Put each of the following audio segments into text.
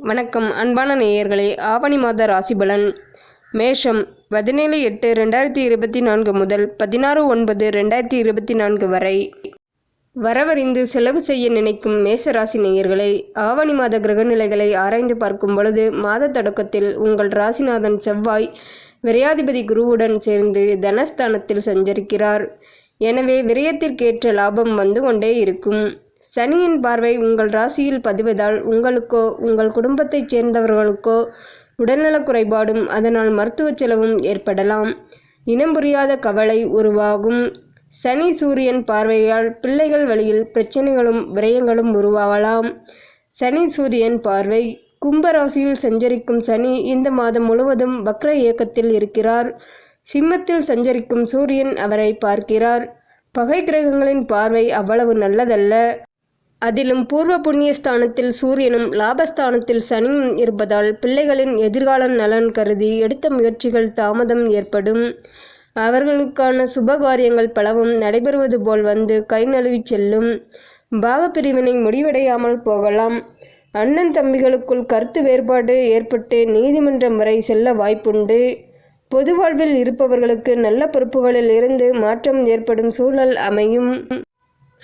வணக்கம் அன்பான நேயர்களே. ஆவணி மாத ராசிபலன் மேஷம் பதினேழு எட்டு ரெண்டாயிரத்தி இருபத்தி நான்கு முதல் பதினாறு ஒன்பது ரெண்டாயிரத்தி இருபத்தி நான்கு வரை. வரவறிந்து செலவு செய்ய நினைக்கும் மேச ராசி நேயர்களை ஆவணி மாத கிரகநிலைகளை ஆராய்ந்து பார்க்கும் பொழுது மாத தொடக்கத்தில் உங்கள் ராசிநாதன் செவ்வாய் விரையாதிபதி குருவுடன் சேர்ந்து தனஸ்தானத்தில் சஞ்சரிக்கிறார். எனவே விரயத்திற்கேற்ற லாபம் வந்து கொண்டே இருக்கும். சனியின் பார்வை உங்கள் ராசியில் பதிவதால் உங்களுக்கோ உங்கள் குடும்பத்தைச் சேர்ந்தவர்களுக்கோ உடல்நலக் குறைபாடும் அதனால் மருத்துவச் செலவும் ஏற்படலாம். இனம் புரியாத கவலை உருவாகும். சனி சூரியன் பார்வையால் பிள்ளைகள் வழியில் பிரச்சனைகளும் விரயங்களும் உருவாகலாம். சனி சூரியன் பார்வை கும்பராசியில் சஞ்சரிக்கும் சனி இந்த மாதம் முழுவதும் வக்ர இயக்கத்தில் இருக்கிறார். சிம்மத்தில் சஞ்சரிக்கும் சூரியன் அவரை பார்க்கிறார். பகை கிரகங்களின் பார்வை அவ்வளவு நல்லதல்ல. அதிலும் பூர்வ புண்ணிய ஸ்தானத்தில் சூரியனும் லாபஸ்தானத்தில் சனியும் இருப்பதால் பிள்ளைகளின் எதிர்கால நலன் கருதி எடுத்த முயற்சிகள் தாமதம் ஏற்படும். அவர்களுக்கான சுபகாரியங்கள் பலவும் நடைபெறுவது போல் வந்து கை நழுவி செல்லும். பாகப்பிரிவினை முடிவடையாமல் போகலாம். அண்ணன் தம்பிகளுக்குள் கருத்து வேறுபாடு ஏற்பட்டு நீதிமன்றம் வரை செல்ல வாய்ப்புண்டு. பொது வாழ்வில் இருப்பவர்களுக்கு நல்ல பொறுப்புகளில் இருந்து மாற்றம் ஏற்படும் சூழல் அமையும்.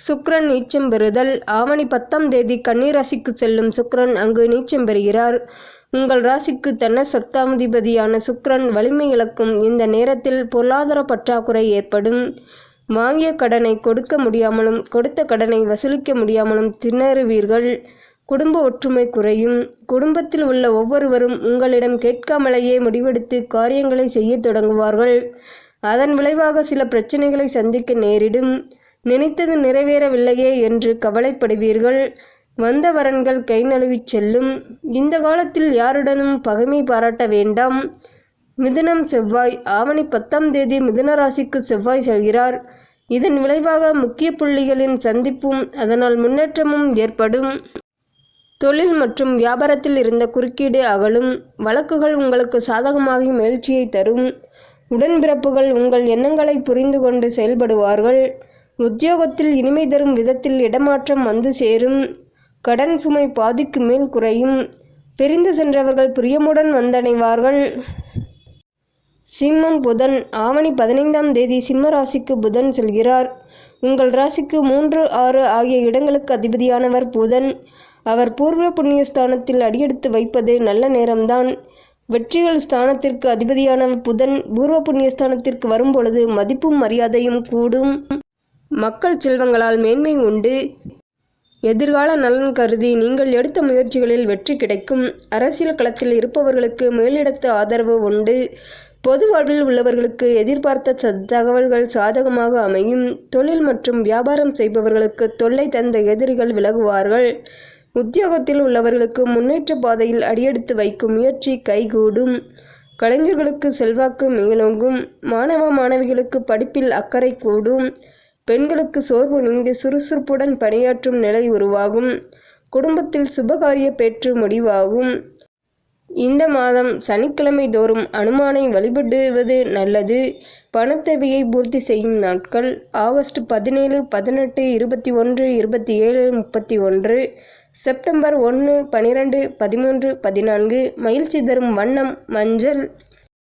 சுக்ரன் நீச்சம் பெறுதல். ஆவணி பத்தாம் தேதி கன்னி ராசிக்கு செல்லும் சுக்ரன் அங்கு நீச்சம் பெறுகிறார். உங்கள் ராசிக்கு தன்ன சத்தாமதிபதியான சுக்ரன் வலிமை இழக்கும். இந்த நேரத்தில் பொருளாதார பற்றாக்குறை ஏற்படும். வாங்கிய கடனை கொடுக்க முடியாமலும் கொடுத்த கடனை வசூலிக்க முடியாமலும் திணறுவீர்கள். குடும்ப ஒற்றுமை குறையும். குடும்பத்தில் உள்ள ஒவ்வொருவரும் உங்களிடம் கேட்காமலேயே முடிவெடுத்து காரியங்களை செய்ய தொடங்குவார்கள். அதன் விளைவாக சில பிரச்சனைகளை சந்திக்க நேரிடும். நினைத்தது நிறைவேறவில்லையே என்று கவலைப்படுவீர்கள். வந்த வரன்கள் கை நழுவிச் செல்லும். இந்த காலத்தில் யாருடனும் பகைமை பாராட்ட வேண்டாம். மிதுனம் செவ்வாய் ஆவணி பத்தாம் தேதி மிதுன ராசிக்கு செவ்வாய் செல்கிறார். இதன் விளைவாக முக்கிய புள்ளிகளின் சந்திப்பும் அதனால் முன்னேற்றமும் ஏற்படும். தொழில் மற்றும் வியாபாரத்தில் இருந்த குறுக்கீடு அகலும். வழக்குகள் உங்களுக்கு சாதகமாகி மகிழ்ச்சியை தரும். உடன்பிறப்புகள் உங்கள் எண்ணங்களை புரிந்து கொண்டு செயல்படுவார்கள். உத்தியோகத்தில் இனிமை தரும் விதத்தில் இடமாற்றம் வந்து சேரும். கடன் சுமை பாதிக்கு மேல் குறையும். பிரிந்து சென்றவர்கள் பிரியமுடன் வந்தடைவார்கள். சிம்மம் புதன். ஆவணி பதினைந்தாம் தேதி சிம்ம ராசிக்கு புதன் செல்கிறார். உங்கள் ராசிக்கு மூன்று ஆறு ஆகிய இடங்களுக்கு அதிபதியானவர் புதன். அவர் பூர்வ புண்ணிய ஸ்தானத்தில் அடியெடுத்து வைப்பது நல்ல நேரம்தான். வெற்றிகள் ஸ்தானத்திற்கு அதிபதியான புதன். பூர்வ புண்ணிய ஸ்தானத்திற்கு வரும்பொழுது மதிப்பும் மரியாதையும் கூடும். மக்கள் செல்வங்களால் மேன்மை உண்டு. எதிர்கால நலன் கருதி நீங்கள் எடுத்த முயற்சிகளில் வெற்றி கிடைக்கும். அரசியல் களத்தில் இருப்பவர்களுக்கு மேலிடத்து ஆதரவு உண்டு. பொது வாழ்வில் உள்ளவர்களுக்கு எதிர்பார்த்த தகவல்கள் சாதகமாக அமையும். தொழில் மற்றும் வியாபாரம் செய்பவர்களுக்கு தொல்லை தந்த எதிரிகள் விலகுவார்கள். உத்தியோகத்தில் உள்ளவர்களுக்கு முன்னேற்ற பாதையில் அடியெடுத்து வைக்கும் முயற்சி கைகூடும். கலைஞர்களுக்கு செல்வாக்கு மேலோங்கும். மாணவ மாணவிகளுக்கு படிப்பில் அக்கறை கூடும். பெண்களுக்கு சோர்வு நீங்கி சுறுசுறுப்புடன் பணியாற்றும் நிலை உருவாகும். குடும்பத்தில் சுபகாரிய பெற்று முடிவாகும். இந்த மாதம் சனிக்கிழமை தோறும் அனுமானை வழிபடுவது நல்லது. பணத்தேவையை பூர்த்தி செய்யும் நாட்கள் ஆகஸ்ட் பதினேழு பதினெட்டு இருபத்தி ஒன்று இருபத்தி ஏழு முப்பத்தி ஒன்று செப்டம்பர் ஒன்று பனிரெண்டு பதிமூன்று பதினான்கு மகிழ்ச்சி தரும் வண்ணம் மஞ்சள்